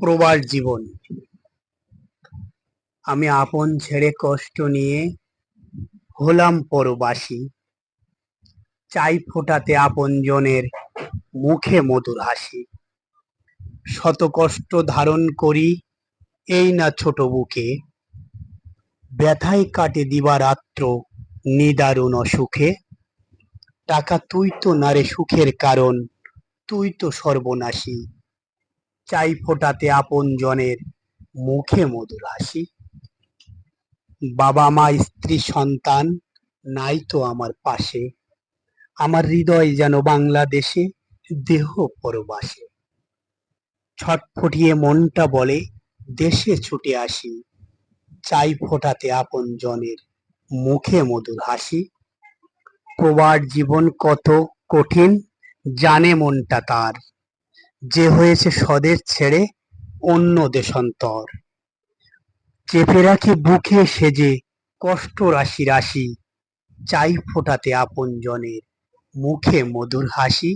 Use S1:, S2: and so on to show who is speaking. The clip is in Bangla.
S1: প্রবাস জীবন। আমি আপন ছেড়ে কষ্ট নিয়ে হলাম পরবাসী। চাই ফোটাতে আপন জনের মুখে মধুর হাসি। শত কষ্ট ধারণ করি এই না ছোট বুকে। ব্যথায় কাটে দিবারাত্র নিদারুণ অসুখে। টাকা তুই তো নারে সুখের কারণ, তুই তো সর্বনাশী। চাই ফোটাতে আপন জনের মুখে মধুর হাসি। বাবা মা, স্ত্রী, সন্তান নাই তো আমার পাশে। আমার হৃদয় যেন বাংলাদেশে দেহ পরবাসে। ছটফটিয়ে মনটা বলে, দেশে ছুটে আসি। চাই ফোটাতে আপন জনের মুখে মধুর হাসি। প্রবাদ জীবন কত কঠিন, জানে মনটা তার। যে হয়েছে স্বদেশ ছেড়ে অন্য দেশান্তর। চেপে রাখি বুকে সেজে কষ্ট রাশি রাশি, চাই ফোটাতে আপন জনের মুখে মধুর হাসি।